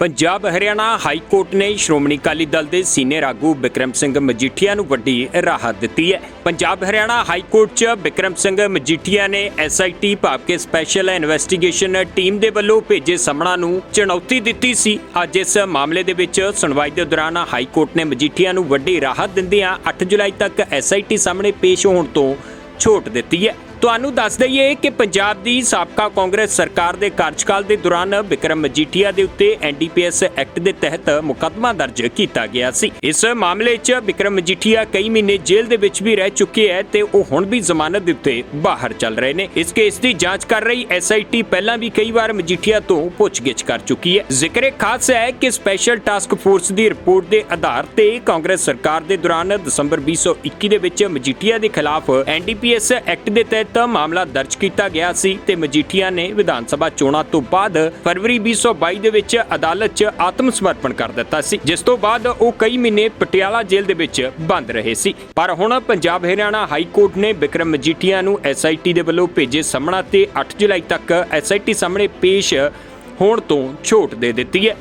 Punjab Haryana high court ਨੇ ਸ਼੍ਰੋਮਣੀ ਅਕਾਲੀ ਦਲ ਦੇ senior ਆਗੂ ਬਿਕਰਮ ਸਿੰਘ ਮਜੀਠੀਆ ਨੂੰ ਵੱਡੀ ਰਾਹਤ ਦਿੱਤੀ ਹੈ। ਪੰਜਾਬ ਹਰਿਆਣਾ ਹਾਈ ਕੋਰਟ 'ਚ ਬਿਕਰਮ ਸਿੰਘ ਮਜੀਠੀਆ ਨੇ ਐਸਆਈਟੀ ਭਾਵ ਕੇ ਸਪੈਸ਼ਲ ਇਨਵੈਸਟੀਗੇਸ਼ਨ ਟੀਮ ਦੇ ਵੱਲੋਂ ਭੇਜੇ ਸਮਣਾ ਨੂੰ ਚੁਣੌਤੀ ਦਿੱਤੀ ਸੀ। ਅੱਜ ਇਸ ਮਾਮਲੇ ਦੇ ਵਿੱਚ ਸੁਣਵਾਈ ਦੇ ਦੌਰਾਨ ਹਾਈ ਕੋਰਟ ਨੇ ਮਜੀਠੀਆ ਨੂੰ ਵੱਡੀ ਰਾਹਤ ਦਿੰਦਿਆਂ 8 ਜੁਲਾਈ ਤੱਕ ਐਸਆਈਟੀ ਸਾਹਮਣੇ ਪੇਸ਼ ਹੋਣ ਤੋਂ ਛੋਟ ਦਿੱਤੀ ਹੈ। ਤੁਹਾਨੂੰ ਦੱਸ ਦਈਏ ਕਿ ਪੰਜਾਬ ਦੀ ਸਾਬਕਾ ਕਾਂਗਰਸ ਸਰਕਾਰ ਦੇ ਕਾਰਜਕਾਲ ਦੇ ਦੌਰਾਨ ਵਿਕਰਮ ਮਜੀਠੀਆ ਦੇ ਉੱਤੇ ਐਨਡੀਪੀਐਸ ਐਕਟ ਦੇ ਤਹਿਤ ਮੁਕੱਦਮਾ ਦਰਜ ਕੀਤਾ ਗਿਆ ਸੀ। ਇਸ ਮਾਮਲੇ 'ਚ ਵਿਕਰਮ ਮਜੀਠੀਆ ਕਈ ਮਹੀਨੇ ਜੇਲ੍ਹ ਦੇ ਵਿੱਚ ਵੀ ਰਹਿ ਚੁੱਕੇ ਹੈ ਤੇ ਉਹ ਹੁਣ ਵੀ ਜ਼ਮਾਨਤ ਦੇ ਉੱਤੇ ਬਾਹਰ ਚੱਲ ਰਹੇ ਨੇ। ਇਸ ਕੇਸ ਦੀ ਜਾਂਚ ਕਰ ਰਹੀ ਐਸਆਈਟੀ ਪਹਿਲਾਂ ਵੀ ਕਈ ਵਾਰ ਮਜੀਠੀਆ ਤੋਂ ਪੁੱਛਗਿੱਛ ਕਰ ਚੁੱਕੀ ਹੈ ਜ਼ਿਕਰੇ ਖਾਸ ਹੈ ਕਿ ਸਪੈਸ਼ਲ ਟਾਸਕ ਫੋਰਸ ਦੀ ਰਿਪੋਰਟ ਦੇ ਆਧਾਰ ਤੇ ਕਾਂਗਰਸ ਸਰਕਾਰ ਦੇ ਦੌਰਾਨ ਦਸੰਬਰ 2021 ਦੇ ਵਿੱਚ ਮਜੀਠੀਆ ਦੇ ਖਿਲਾਫ ਐਨਡੀਪੀਐਸ ਐਕਟ ਦੇ ਤਹਿਤ ਮਾਮਲਾ ਦਰਜ ਕੀਤਾ ਗਿਆ ਸੀ ਤੇ ਮਜੀਠੀਆ ਨੇ ਵਿਧਾਨ ਸਭਾ ਚੋਣਾਂ ਤੋਂ ਬਾਅਦ ਫਰਵਰੀ 2022 ਦੇ ਵਿੱਚ ਅਦਾਲਤ 'ਚ ਆਤਮ ਸਮਰਪਣ ਕਰ ਦਿੱਤਾ ਸੀ, ਜਿਸ ਤੋਂ ਬਾਅਦ ਉਹ ਕਈ ਮਹੀਨੇ ਪਟਿਆਲਾ ਜੇਲ੍ਹ ਦੇ ਵਿੱਚ ਬੰਦ ਰਹੇ ਸੀ। ਪਰ ਹੁਣ ਪੰਜਾਬ ਹਰਿਆਣਾ ਹਾਈ ਕੋਰਟ ਨੇ ਵਿਕਰਮ ਮਜੀਠੀਆ ਨੂੰ ਐਸਆਈਟੀ ਦੇ ਵੱਲੋਂ ਭੇਜੇ ਸਾਹਮਣਾ ਤੇ 8 ਜੁਲਾਈ ਤੱਕ ਐਸਆਈਟੀ ਸਾਹਮਣੇ ਪੇਸ਼ ਹੋਣ ਤੋਂ ਛੋਟ ਦੇ ਦਿੱਤੀ ਹੈ।